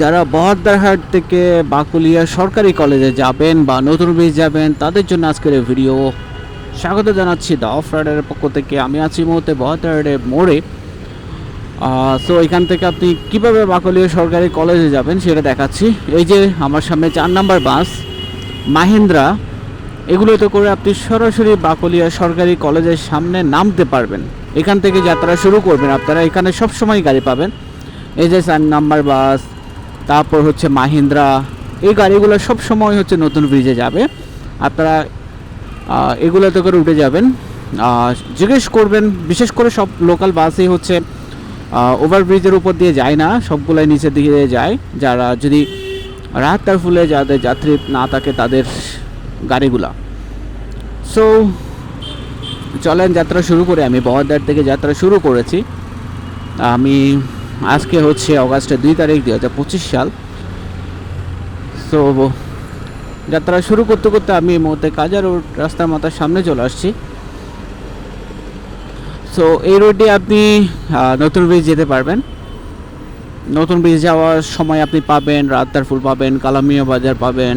যারা বহদ্দারহাট থেকে বাকুলিয়া সরকারি কলেজে যাবেন বা নতুন ব্রিজ যাবেন, তাদের জন্য আজকের ভিডিও। স্বাগত জানাচ্ছি দ্য অফ রাইডারের পক্ষ থেকে। আমি আছি মুহূর্তে বহদ্দারহাটের মোড়ে। সো এখান থেকে আপনি কীভাবে বাকুলিয়া সরকারি কলেজে যাবেন সেটা দেখাচ্ছি। এই যে আমার সামনে চার নাম্বার বাস, মাহেন্দ্রা, এগুলোতে করে আপনি সরাসরি বাকলিয়া সরকারি কলেজের সামনে নামতে পারবেন। এখান থেকে যাত্রা শুরু করবেন। আপনারা এখানে সবসময় গাড়ি পাবেন। এই যে চার নাম্বার বাস, তারপর হচ্ছে মাহিন্দ্রা, এই গাড়িগুলো সব সময় হচ্ছে নতুন ব্রিজে যাবে। আপনারা এগুলোতে করে উঠে যাবেন। জিজ্ঞেস করবেন, বিশেষ করে সব লোকাল বাসই হচ্ছে ওভারব্রিজের উপর দিয়ে যায় না, সবগুলাই নিচের দিকে যায়। যারা যদি রাত তার ফুলে যাদের যাত্রী না থাকে তাদের গাড়িগুলা। সো চলেন যাত্রা শুরু করে। আমি বহদ্দার থেকে যাত্রা শুরু করেছি। আমি আজকে হচ্ছে অগাস্টের দুই তারিখ দুই হাজার পঁচিশ সাল। সো যাত্রা শুরু করতে করতে আমি এই মুহূর্তে কাজার রোড রাস্তার মাথার সামনে চলে আসছি। সো এই রোডে আপনি নতুন ব্রিজ যেতে পারবেন। নতুন ব্রিজ যাওয়ার সময় আপনি পাবেন রাত্তার ফুল পাবেন, কালামিয়া বাজার পাবেন।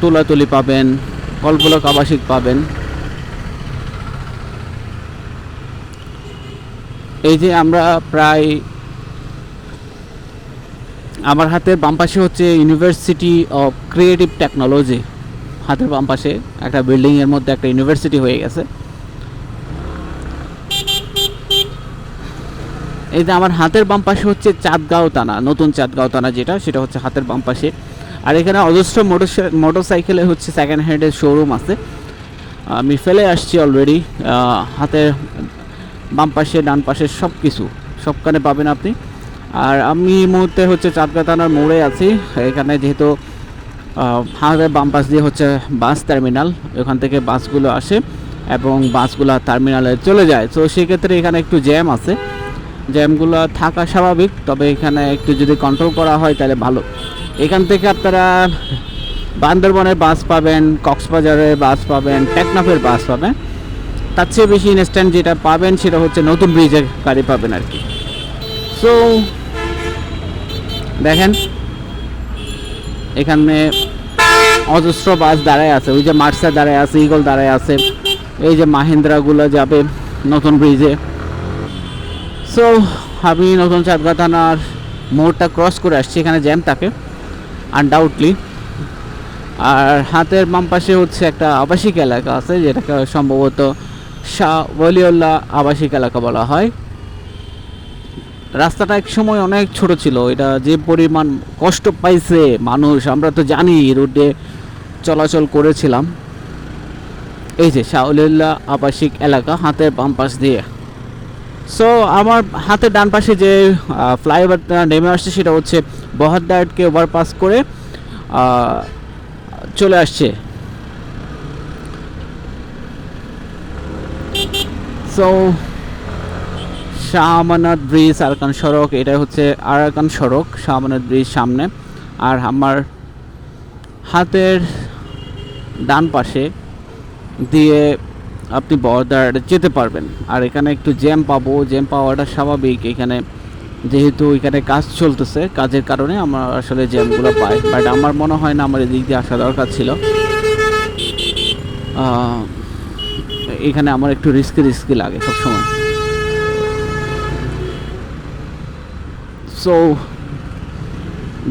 তুলাতুলি পাবেন কল্পলক আবাসিক পাবেন। এই যে আমরা প্রায় আমার হাতের বাম পাশে হচ্ছে ইউনিভার্সিটি অফ ক্রিয়েটিভ টেকনোলজি হাতের বাম পাশে একটা বিল্ডিংয়ের মধ্যে একটা ইউনিভার্সিটি হয়ে গেছে। এই যে আমার হাতের বাম পাশে হচ্ছে চাঁদগাঁও থানা, নতুন চাঁদগাঁও থানা যেটা, সেটা হচ্ছে হাতের বাম পাশে। আর এখানে অজস্র মোটর মোটর সাইকেলে হচ্ছে সেকেন্ড হ্যান্ডের শোরুম আছে। আমি ফেলে আসছি অলরেডি হাতের বাম পাশে, ডান পাশে সব কিছু সবখানে পাবেন আপনি। আর আমি এই মুহূর্তে হচ্ছে চাঁদগাঁ থানার মোড়ে আছি। এখানে যেহেতু হাতের বাম পাশ দিয়ে হচ্ছে বাস টার্মিনাল, ওখান থেকে বাসগুলো আসে এবং বাসগুলো টার্মিনালে চলে যায়। তো সেক্ষেত্রে এখানে একটু জ্যাম আছে। জ্যামগুলো থাকা স্বাভাবিক, তবে এখানে একটু যদি কন্ট্রোল করা হয় তাহলে ভালো। এখান থেকে আপনারা বান্দরবনের বাস পাবেন, কক্সবাজারের বাস পাবেন, টেকনাফের বাস পাবেন। তার চেয়ে বেশি ইনস্ট্যান্ট যেটা পাবেন সেটা হচ্ছে নতুন ব্রিজের গাড়ি পাবেন আর কি। সো দেখেন, এখানে অজস্র বাস দাঁড়ায় আছে। ওই যে মার্সা দাঁড়ায় আছে ইগল দাঁড়ায় আছে। এই যে মাহিন্দ্রাগুলো যাবে নতুন ব্রিজে সো আমি নতুন চাঁদগা থানার মোড়টা ক্রস করে আসছি, এখানে জ্যাম থাকে আনডাউটলি আর হাতের বাম পাশে হচ্ছে একটা আবাসিক এলাকা আছে, যেটাকে সম্ভবত শাহ ওয়ালিউল্লাহ আবাসিক এলাকা বলা হয়। রাস্তাটা এক সময় অনেক ছোট ছিল, এটা যে পরিমাণ কষ্ট পাইছে মানুষ, আমরা তো জানি রোডে চলাচল করেছিলাম। এই যে শাহুলিল্লাহ আবাসিক এলাকা হাতের বাম পাশ দিয়ে। সো আমার হাতের ডান পাশে যে ফ্লাইওভারটা নেমে আসছে সেটা হচ্ছে বহদ্দারকে ওভারপাস করে চলে আসছে। So Shah Amanat bridge Arakan সড়ক এটা হচ্ছে আরাকান সড়ক শাহ ব্রিজ সামনে। আর আমার হাতের ডান পাশে দিয়ে আপনি বর্ডার যেতে পারবেন। আর এখানে একটু জ্যাম পাবো জ্যাম পাওয়াটা স্বাভাবিক। এখানে যেহেতু এখানে কাজ চলতেছে, কাজের কারণে আমরা আসলে জ্যামগুলো পাই। বাট আমার মনে হয় না আমার এদিক দিয়ে আসা দরকার ছিল। এখানে আমার একটু রিস্কি রিস্কি লাগে সবসময়। সো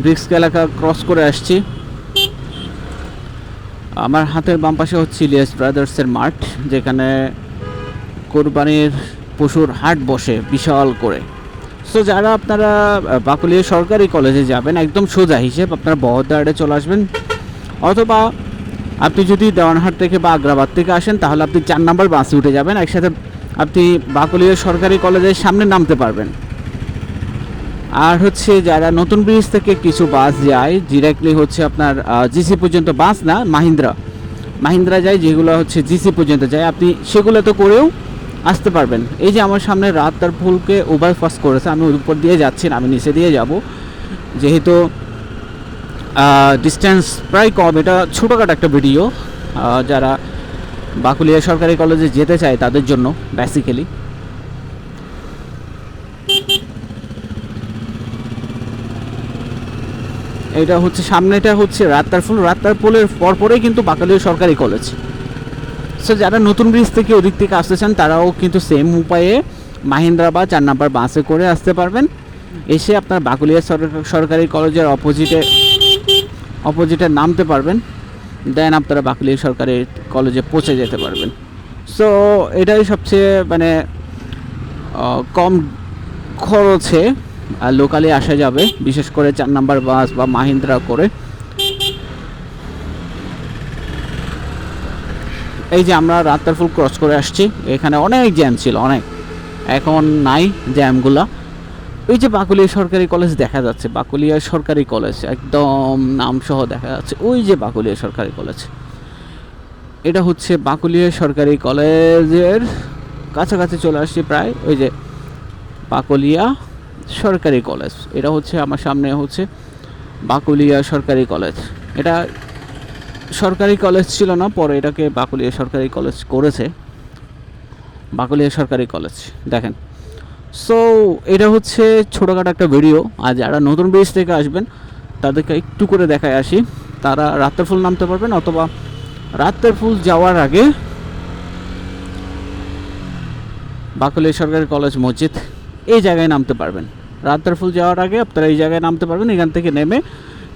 ব্রিক্স এলাকা ক্রস করে আসছি। আমার হাতের বাম পাশে হচ্ছে ইলিয়াস ব্রাদার্সের মাঠ, যেখানে কোরবানির পশুর হাট বসে বিশাল করে। সো যারা আপনারা বাকুলিয়া সরকারি কলেজে যাবেন, একদম সোজা হিসেব আপনারা বহদ্দারে চলে আসবেন। অথবা আপনি যদি দেওয়ানহাট থেকে বা আগ্রাবাদ থেকে আসেন, তাহলে আপনি চার নাম্বার বাসে উঠে যাবেন। একসাথে আপনি বাকুলিয়া সরকারি কলেজের সামনে নামতে পারবেন। আর হচ্ছে যারা নতুন ব্রিজ থেকে কিছু বাস যায় ডিরেক্টলি হচ্ছে আপনার জিসি পর্যন্ত বাস না, মাহিন্দ্রা। মাহিন্দ্রা যায়, যেগুলো হচ্ছে জিসি পর্যন্ত যায়। আপনি সেগুলো তো করেও আসতে পারবেন। এই যে আমার সামনে রাত তার ফুলকে ওভারপাস করেছে, আমি উপর দিয়ে যাচ্ছি না, আমি নিচে দিয়ে যাব। যেহেতু ডিস্ট্যান্স প্রায় কম। এটা ছোটোখাটো একটা ভিডিও যারা বাকুলিয়া সরকারি কলেজে যেতে চায় তাদের জন্য বেসিক্যালি এটা হচ্ছে, সামনেটা হচ্ছে রাত্তারপুল রাত্তারপুলের পরপরেই কিন্তু বাকালিয়া সরকারি কলেজ সো যারা নতুন ব্রিজ থেকে ওদিক থেকে আসতে চান, তারাও কিন্তু সেম উপায়ে মাহিন্দ্রা বা চার নাম্বার বাসে করে আসতে পারবেন। এসে আপনার বাকুলিয়া সরকারি কলেজের অপোজিটে অপোজিটে নামতে পারবেন, দেন আপনারা বাকুলিয়া সরকারি কলেজে পৌঁছে যেতে পারবেন। সো এটাই সবচেয়ে মানে কম খরচে লোকালে আসা যাবে, বিশেষ করে চার নাম্বার বাস বা মাহিন্দ্রা করে। এই যে আমরা রাত্তারফুল ক্রস করে আসছি, এখানে অনেক জ্যাম ছিল, অনেক। এখন নাই জ্যামগুলা ওই যে বাকুলিয়া সরকারি কলেজ দেখা যাচ্ছে, বাকুলিয়া সরকারি কলেজ, একদম নামসহ দেখা যাচ্ছে। ওই যে বাকুলিয়া সরকারি কলেজ, এটা হচ্ছে বাকুলিয়া সরকারি কলেজের কাছাকাছি চলে আসছি প্রায় ওই যে বাকুলিয়া সরকারি কলেজ। এটা হচ্ছে আমার সামনে হচ্ছে বাকুলিয়া সরকারি কলেজ। এটা সরকারি কলেজ ছিল না, পরে এটাকে বাকুলিয়া সরকারি কলেজ করেছে। বাকুলিয়া সরকারি কলেজ, দেখেন। সো এটা হচ্ছে ছোটোখাটো একটা ভিডিও আর যারা নতুন ব্রিজ থেকে আসবেন, তাদেরকে একটু করে দেখায় আসি। তারা রাতের ফুল নামতে পারবেন অথবা রাতের ফুল যাওয়ার আগে বাকুলিয়া সরকারি কলেজ মসজিদ, এই জায়গায় নামতে পারবেন। রাতের ফুল যাওয়ার আগে আপনারা এই জায়গায় নামতে পারবেন। এখান থেকে নেমে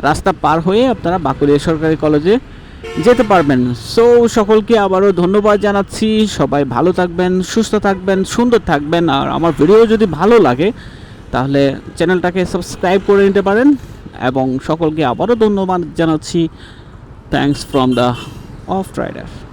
রাস্তা পার হয়ে আপনারা বাকুলিয়া সরকারি কলেজে যেতে পারবেন। সো সকলকে আবারও ধন্যবাদ জানাচ্ছি। সবাই ভালো থাকবেন, সুস্থ থাকবেন, সুন্দর থাকবেন। আর আমার ভিডিও যদি ভালো লাগে, তাহলে চ্যানেলটাকে সাবস্ক্রাইব করে নিতে পারেন। এবং সকলকে আবারও ধন্যবাদ জানাচ্ছি। Thanks from the of rider